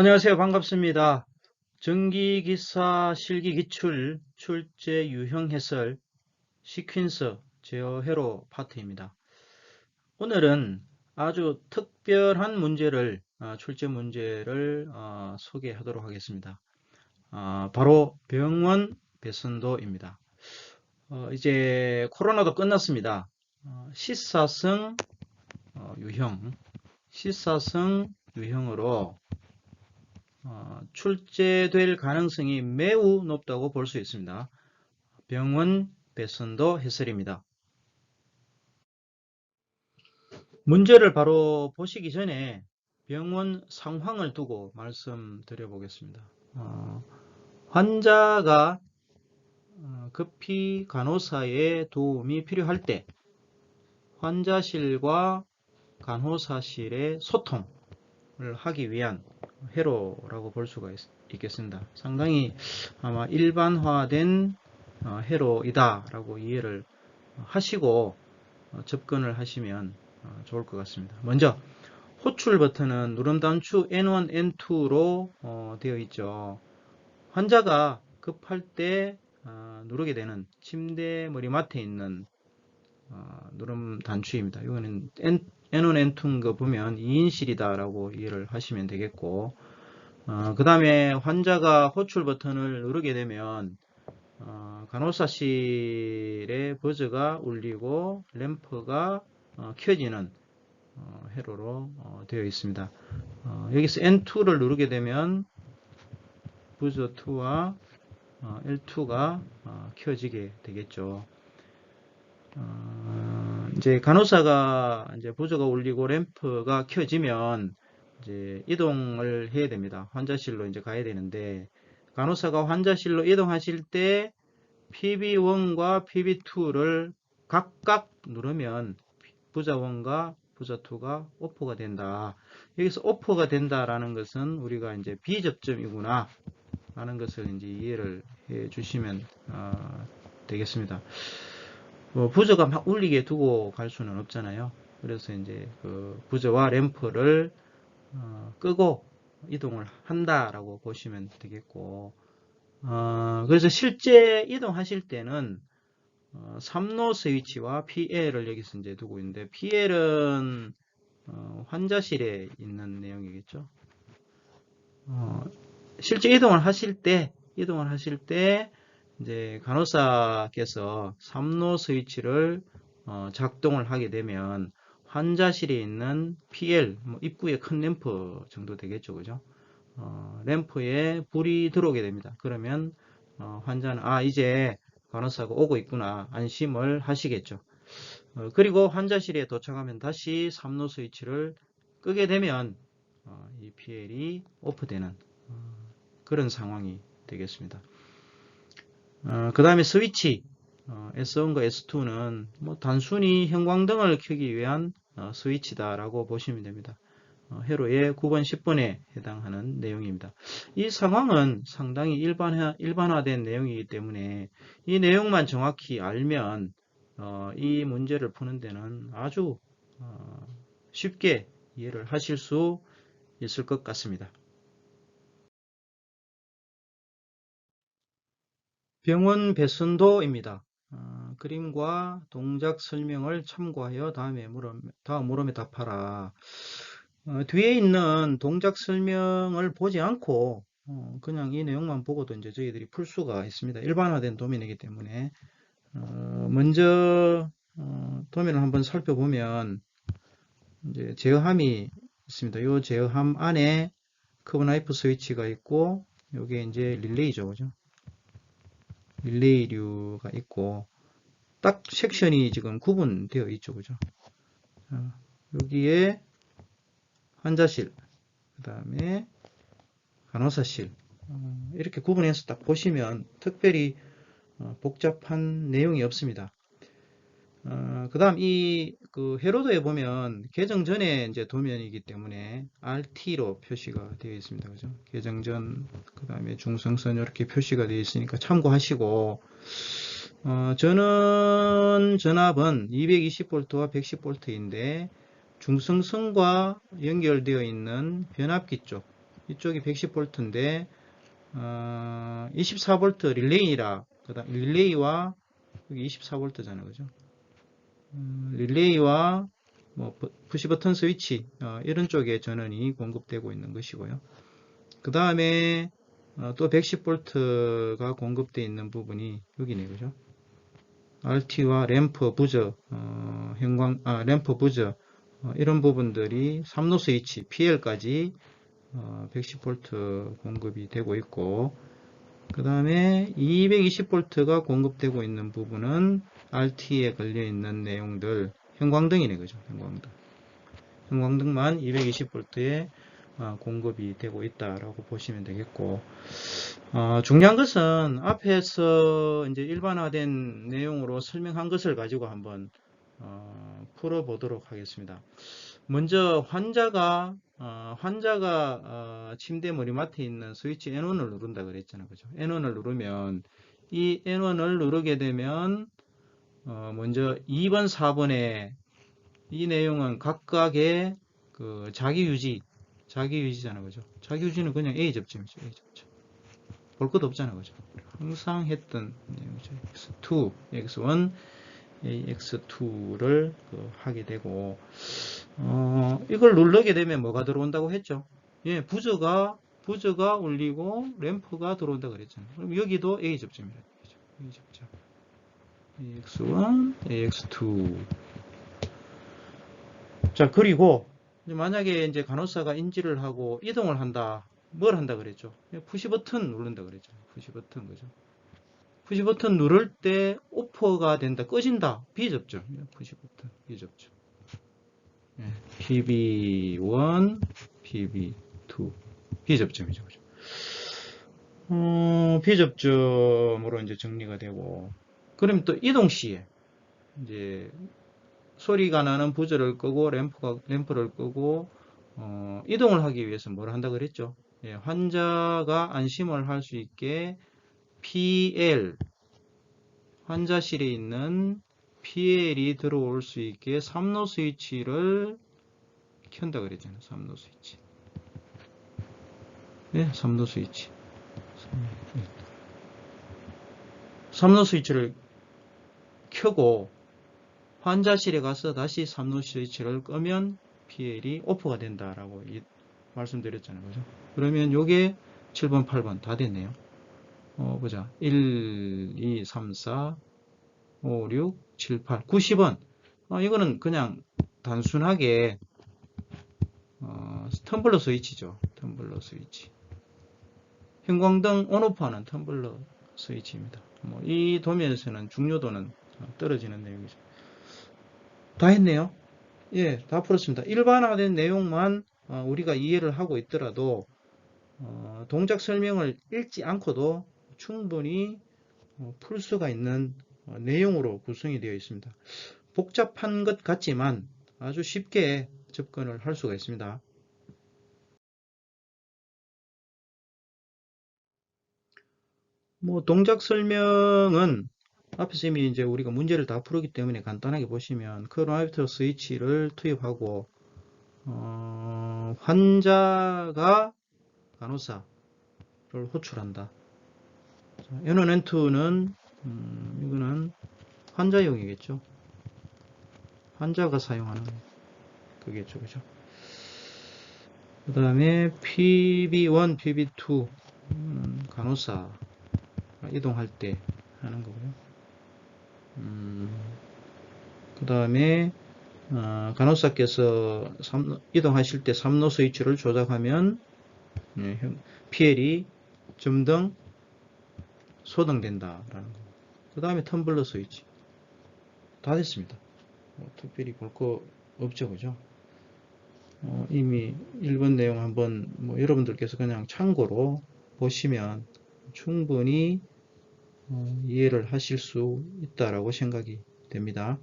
안녕하세요. 반갑습니다. 전기기사 실기기출 출제 유형 해설 시퀀서 제어 회로 파트입니다. 오늘은 아주 특별한 문제를 어, 출제 문제를 어, 소개하도록 하겠습니다. 어, 바로 병원 배선도입니다. 어, 이제 코로나도 끝났습니다. 어, 시사성 어, 유형 시사성 유형으로 어, 출제될 가능성이 매우 높다고 볼 수 있습니다. 병원 배선도 해설입니다. 문제를 바로 보시기 전에 병원 상황을 두고 말씀드려 보겠습니다. 어, 환자가 어, 급히 간호사의 도움이 필요할 때 환자실과 간호사실의 소통을 하기 위한 회로라고 볼 수가 있, 겠습니다 상당히 아마 일반화된 어, 회로이다 라고 이해를 하시고 어, 접근을 하시면 어, 좋을 것 같습니다. 먼저 호출 버튼은 누름 단추 N1, N2로 되어 있죠. 환자가 급할 때 누르게 되는 침대 머리맡에 있는 누름 단추입니다. 이거는 N1, N2인 거 보면 2인실이다 라고 이해를 하시면 되겠고 어, 그 다음에 환자가 호출 버튼을 누르게 되면 어, 간호사실의 버즈가 울리고 램프가 어, 켜지는 어, 회로로 어, 되어 있습니다. 어, 여기서 N2를 누르게 되면 버즈 2와 L2가 켜지게 되겠죠. 이제 간호사가 이제 부저가 울리고 램프가 켜지면 이제 이동을 해야 됩니다. 환자실로 이제 가야 되는데 간호사가 환자실로 이동하실 때 PB1과 PB2를 각각 누르면 부자1과 부자2가 오프가 된다. 여기서 오프가 된다라는 것은 우리가 이제 비접점이구나 라는 것을 이제 이해를 해 주시면 어, 되겠습니다. 뭐 부저가 막 울리게 두고 갈 수는 없잖아요. 그래서 이제 그 부저와 램프를 어, 끄고 이동을 한다라고 보시면 되겠고 어, 그래서 실제 이동하실 때는 어, 3로 스위치와 PL을 여기서 이제 두고 있는데 PL은 어, 환자실에 있는 내용이겠죠. 어, 실제 이동을 하실 때 이동을 하실 때 이제 간호사께서 3로 스위치를 어, 작동을 하게 되면 환자실에 있는 PL, 뭐 입구에 큰 램프 정도 되겠죠. 그죠? 어, 램프에 불이 들어오게 됩니다. 그러면 어, 환자는 아 이제 간호사가 오고 있구나 안심을 하시겠죠. 어, 그리고 환자실에 도착하면 다시 3로 스위치를 끄게 되면 어, 이 PL이 오프되는 어, 그런 상황이 되겠습니다. 어, 그 다음에 스위치 어, S1과 S2는 뭐 단순히 형광등을 켜기 위한 어, 스위치다 라고 보시면 됩니다. 어, 회로의 9번, 10번에 해당하는 내용입니다. 이 상황은 상당히 일반화, 일반화된 내용이기 때문에 이 내용만 정확히 알면 어, 이 문제를 푸는 데는 아주 어, 쉽게 이해를 하실 수 있을 것 같습니다. 병원 배선도입니다. 어, 그림과 동작 설명을 참고하여 다음에 물음, 다음 물음에 답하라. 어, 뒤에 있는 동작 설명을 보지 않고 어, 그냥 이 내용만 보고도 이제 저희들이 풀 수가 있습니다. 일반화된 도면이기 때문에 어, 먼저 어, 도면을 한번 살펴보면 이제 제어함이 있습니다. 이 제어함 안에 커브 나이프 스위치가 있고 이게 이제 릴레이죠, 그죠? 릴레이류가 있고 딱 섹션이 지금 구분되어 있죠. 그죠? 여기에 환자실, 그 다음에 간호사실 어, 이렇게 구분해서 딱 보시면 특별히 어, 복잡한 내용이 없습니다. 어, 그 다음 이 그 헤로드에 보면 개정 전에 이제 도면이기 때문에 RT로 표시가 되어 있습니다. 그죠? 개정 전, 그 다음에 중성선 이렇게 표시가 되어 있으니까 참고하시고, 어, 저는 전압은 220V와 110V인데, 중성선과 연결되어 있는 변압기 쪽, 이쪽이 110V인데 어, 24V 릴레이라 그 다음 릴레이와 여기 24V잖아요, 그죠? 음, 릴레이와 뭐 부- 푸시 버튼 스위치 어, 이런 쪽에 전원이 공급되고 있는 것이고요. 그 다음에 어, 또 110V가 공급되어 있는 부분이 여기네, 그죠? RT와 램프 부저, 어, 형광, 아, 램프 부저, 어, 이런 부분들이 3노 스위치, PL까지 어, 110V 공급이 되고 있고, 그 다음에 220V가 공급되고 있는 부분은 RT에 걸려 있는 내용들, 형광등이네, 그죠? 형광등. 형광등만 220V에 어, 공급이 되고 있다라고 보시면 되겠고, 어, 중요한 것은 앞에서 이제 일반화된 내용으로 설명한 것을 가지고 한번 어, 풀어보도록 하겠습니다. 먼저 환자가 어, 환자가 어, 침대 머리맡에 있는 스위치 N1을 누른다 그랬잖아요, 그죠? N1을 누르면 이 N1을 누르게 되면 어, 먼저 2번, 4번에 이 내용은 각각의 그 자기 유지, 자기 유지잖아요, 그죠? 자기 유지는 그냥 A 접점이죠, A 접점. 볼 것도 없잖아요, 그죠? 항상 했던 내용이죠. X2, X1, AX2를 그 하게 되고, 어, 이걸 누르게 되면 뭐가 들어온다고 했죠? 예, 부저가, 부저가 울리고 램프가 들어온다 그랬잖아요. 그럼 여기도 A 접점이라는 얘기죠. A 접점. AX1, AX2. 자, 그리고 만약에 이제 간호사가 인지를 하고 이동을 한다. 뭘 한다 그랬죠? 푸시 버튼 누른다 그랬죠. 푸시 버튼 그죠? 푸시 버튼 누를 때 오퍼가 된다, 꺼진다. 비접점. 푸시 버튼 비접점. 예, PB1, PB2 비접점이죠. 그죠? 어, 비접점으로 이제 정리가 되고 그럼 또 이동 시에 이제 소리가 나는 부저를 끄고 램프가 램프를 끄고 어, 이동을 하기 위해서 뭘 한다 그랬죠? 예, 환자가 안심을 할 수 있게 PL 환자실에 있는 PL이 들어올 수 있게 3로 스위치를 켠다 그랬잖아요. 3로 스위치. 네, 3로 스위치. 3로 스위치를 켜고 환자실에 가서 다시 3로 스위치를 끄면 PL이 오프가 된다라고 이- 말씀드렸잖아요. 그죠? 그러면 요게 7번, 8번 다 됐네요. 어, 보자. 1, 2, 3, 4, 5, 6, 7, 8, 90원. 어, 이거는 그냥 단순하게 어, 텀블러 스위치죠. 텀블러 스위치. 형광등 온오프하는 텀블러 스위치입니다. 뭐, 이 도면에서는 중요도는 떨어지는 내용이죠. 다 했네요. 예, 다 풀었습니다. 일반화된 내용만 어, 우리가 이해를 하고 있더라도 어, 동작 설명을 읽지 않고도 충분히 어, 풀 수가 있는 어, 내용으로 구성이 되어 있습니다. 복잡한 것 같지만 아주 쉽게 접근을 할 수가 있습니다. 뭐 동작 설명은 앞에서 이미 이제 우리가 문제를 다 풀었기 때문에 간단하게 보시면 크로나이터 스위치를 투입하고 어, 환자가 간호사를 호출한다. N1, N2는 음, 이거는 환자용이겠죠. 환자가 사용하는 그겠죠, 그죠? 그 다음에 PB1, PB2 음, 간호사 이동할 때 하는 거고요. 음, 그 다음에 어, 간호사께서 삼- 이동하실 때 3로 스위치를 조작하면 예, 형- PL이 점등 소등된다라는 거. 그 다음에 텀블러 스위치 다 됐습니다. 뭐, 특별히 볼 거 없죠, 그죠? 어, 이미 1번 내용 한번 뭐 여러분들께서 그냥 참고로 보시면 충분히 어, 이해를 하실 수 있다라고 생각이 됩니다.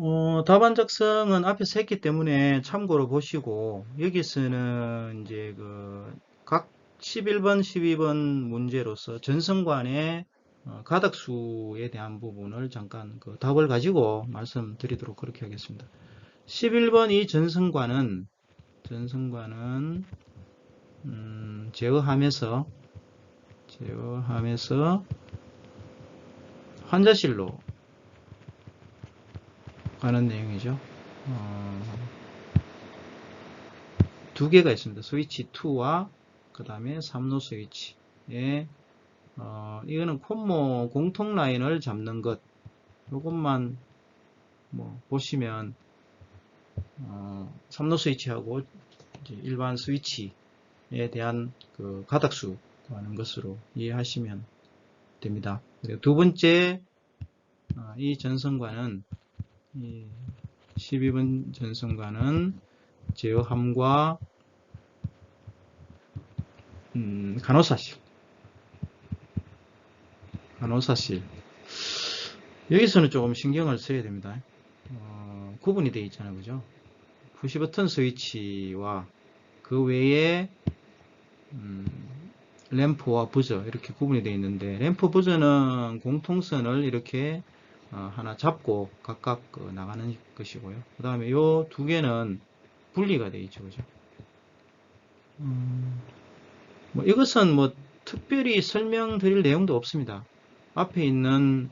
어, 답안 작성은 앞에서 했기 때문에 참고로 보시고 여기서는 이제 그 각 11번, 12번 문제로서 전성관의 어, 가닥수에 대한 부분을 잠깐 그 답을 가지고 말씀드리도록 그렇게 하겠습니다. 11번 이 전성관은 전선관은 음, 제어하면서 제어하면서 환자실로 가는 내용이죠. 어, 두 개가 있습니다. 스위치 2와 그 다음에 3로 스위치에 어, 이거는 콤모 공통 라인을 잡는 것 요것만 뭐 보시면 어, 3로 스위치하고 일반 스위치에 대한 그 가닥수 구 하는 것으로 이해하시면 됩니다. 그리고 두 번째 어, 이이 12번 전선관은 제어함과 음, 간호사실 간호사실 여기서는 조금 신경을 써야 됩니다. 어, 구분이 되어 있잖아요. 그죠? 푸시 버튼 스위치와 그 외에 음, 램프와 부저 이렇게 구분이 되어 있는데 램프 부저는 공통선을 이렇게 어, 하나 잡고 각각 그 나가는 것이고요. 그 다음에 요 두 개는 분리가 되어 있죠. 그죠? 음, 뭐 이것은 뭐 특별히 설명드릴 내용도 없습니다. 앞에 있는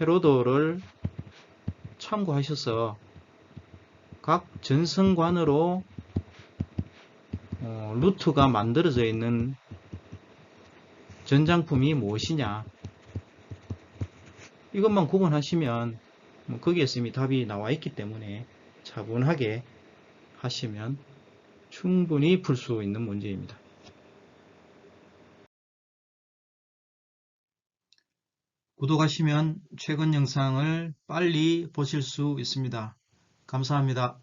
회로도를 참고하셔서 각 전선관으로 어, 루트가 만들어져 있는 전장품이 무엇이냐 이것만 구분하시면 뭐 거기에서 이미 답이 나와 있기 때문에 차분하게 하시면 충분히 풀 수 있는 문제입니다. 구독하시면 최근 영상을 빨리 보실 수 있습니다. 감사합니다.